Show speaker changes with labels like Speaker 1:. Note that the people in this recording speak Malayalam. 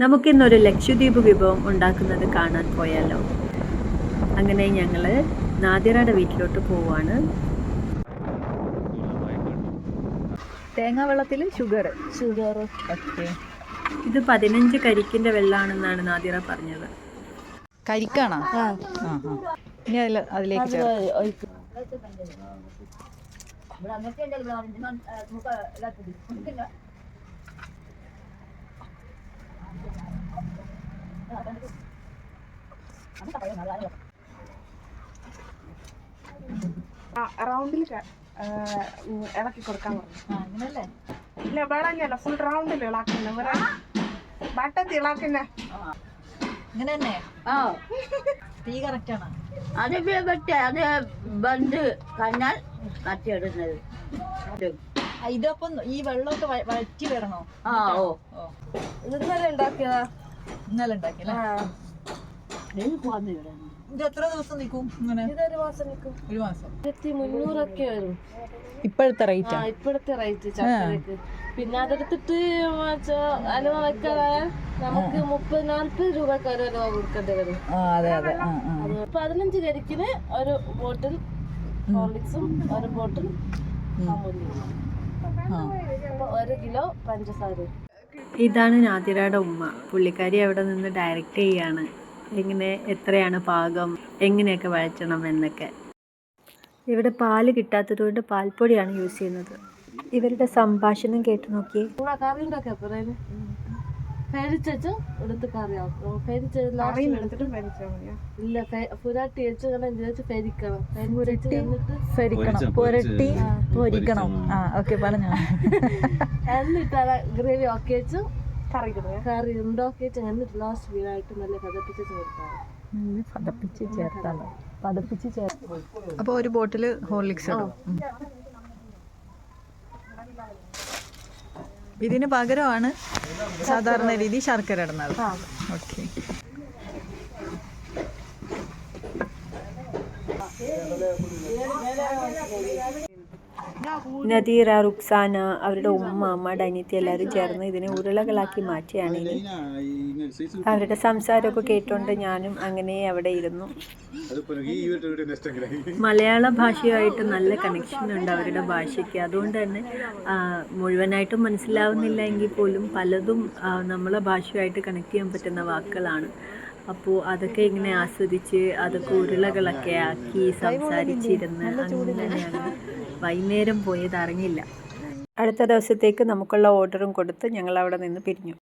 Speaker 1: നമുക്കിന്നൊരു ലക്ഷദ്വീപ് വിഭവം ഉണ്ടാക്കുന്നത് കാണാൻ പോയാലോ? അങ്ങനെ ഞങ്ങൾ നാദിറയുടെ വീട്ടിലോട്ട് പോവാണ്.
Speaker 2: തേങ്ങാ വെള്ളത്തിൽ ഷുഗർ
Speaker 3: ഷുഗർ
Speaker 2: ഓക്കെ.
Speaker 1: ഇത് പതിനഞ്ച് കരിക്കിന്റെ വെള്ളമാണെന്നാണ് നാദിറ പറഞ്ഞത്.
Speaker 2: കരിക്കാണോ?
Speaker 3: ആ.
Speaker 2: ആ ആ. ഇനി അതിൽ അതിലേക്ക്
Speaker 3: ഒഴിക്കും.
Speaker 4: റൗണ്ടിൽ ഇളക്കി കൊടുക്കാൻ പറഞ്ഞു. ഇല്ല വേളഞ്ഞല്ല ഫുൾ റൗണ്ടിൽ ഇളക്കുന്ന. വേറെ വട്ടത്തി ഇളക്കുന്ന.
Speaker 2: ഇങ്ങനെ തന്നെ
Speaker 3: ആ.
Speaker 2: തീ കറക്റ്റ് ആണോ?
Speaker 3: അത് വെട്ട് അത് ബന്ദ് കഞ്ഞാൽ
Speaker 2: മറ്റിടുന്നത് ഇതപ്പം ഈ വെള്ളമൊക്കെ വറ്റി വരണോ
Speaker 3: ആ ഓ.
Speaker 4: ഇന്നലെ ഉണ്ടാക്കിയതാ?
Speaker 2: ഇന്നലെ ഉണ്ടാക്കിയല്ലേ? ഇത് എത്ര ദിവസം നിൽക്കും ഇങ്ങനെ?
Speaker 4: ഇതൊരു മാസം നിൽക്കും.
Speaker 2: ഒരു മാസം.
Speaker 4: ആയിരത്തി മുന്നൂറൊക്കെ വരും.
Speaker 2: ഇപ്പോഴത്തെ റേറ്റ്
Speaker 4: ആ? ഇപ്പോഴത്തെ റേറ്റ് ചക്കരക്ക്. പിന്നെ അതെടുത്തിട്ട് അലുവ നമുക്ക് മുപ്പത് നാല്പത് രൂപക്ക് ഒരു അലുവ കൊടുക്കേണ്ടി വരും.
Speaker 2: അത്
Speaker 4: പതിനഞ്ച് കരിക്കിന് ഒരു ബോട്ടിൽ ഹോർലിക്സും ഒരു ബോട്ടിൽ ഒരു കിലോ പഞ്ചസാര
Speaker 1: ഇതാണ് നാതിരയുടെ ഉമ്മ. പുള്ളിക്കാരി അവിടെ നിന്ന് ഡയറക്റ്റ് ചെയ്യാണ്. എങ്ങനെ എത്രയാണ് പാകം എങ്ങനെയൊക്കെ വഴറ്റണം എന്നൊക്കെ. ഇവിടെ പാൽ കിട്ടാത്തതുകൊണ്ട് പാൽപ്പൊടിയാണ് യൂസ് ചെയ്യുന്നത്. ഇവരുടെ സംഭാഷണം കേട്ട്
Speaker 4: നോക്കി ഫെരിച്ചു എടുത്ത് ഫെരിച്ച് ഇല്ല പുരാട്ടി വെച്ച് ഇങ്ങനെ ചേച്ചി ഫെരിക്കണം
Speaker 2: പൊരിക്കണം. പുരട്ടി പൊരിക്കണം. ആ ഓക്കെ പറഞ്ഞു.
Speaker 4: എന്നിട്ട് ഗ്രേവി ഒക്കെ വെച്ച് കറി ഉണ്ടാക്കിയിട്ട് എന്നിട്ട് ലാസ്റ്റ് വീടായിട്ട് നല്ല കഥപ്പിച്ച് ചേർത്താണ്
Speaker 2: പതപ്പിച്ച് ചേർത്താണ് പതപ്പിച്ച്. ചേർത്ത് അപ്പോൾ ഒരു ബോട്ടിൽ ഹോർലിക്സ് ഇടും. ഇതിന് പകരമാണ് സാധാരണ രീതി ശർക്കര ഇടുന്നത്. ഓക്കെ.
Speaker 1: നദീറ റുക്സാന അവരുടെ ഉമ്മ അമ്മ അനിയത്തി എല്ലാവരും ചേർന്ന് ഇതിനെ ഉരുളകളാക്കി മാറ്റിയാണ് ഇനി. അവരുടെ സംസാരമൊക്കെ കേട്ടുകൊണ്ട് ഞാനും അങ്ങനെ അവിടെ ഇരുന്നു. മലയാള ഭാഷയുമായിട്ട് നല്ല കണക്ഷൻ ഉണ്ട് അവരുടെ ഭാഷയ്ക്ക്. അതുകൊണ്ട് തന്നെ മുഴുവനായിട്ടും മനസ്സിലാവുന്നില്ല എങ്കിൽ പോലും പലതും നമ്മളെ ഭാഷയുമായിട്ട് കണക്ട് ചെയ്യാൻ പറ്റുന്ന വാക്കുകളാണ്. അപ്പോൾ അതൊക്കെ ഇങ്ങനെ ആസ്വദിച്ച് അതൊക്കെ ഉരുളകളൊക്കെ ആക്കി സംസാരിച്ചിരുന്ന് അങ്ങനെയാണ് വൈകുന്നേരം പോയത് അറിഞ്ഞില്ല. അടുത്ത ദിവസത്തേക്ക് നമുക്കുള്ള ഓർഡറും കൊടുത്ത് ഞങ്ങൾ അവിടെ നിന്ന് പിരിഞ്ഞു.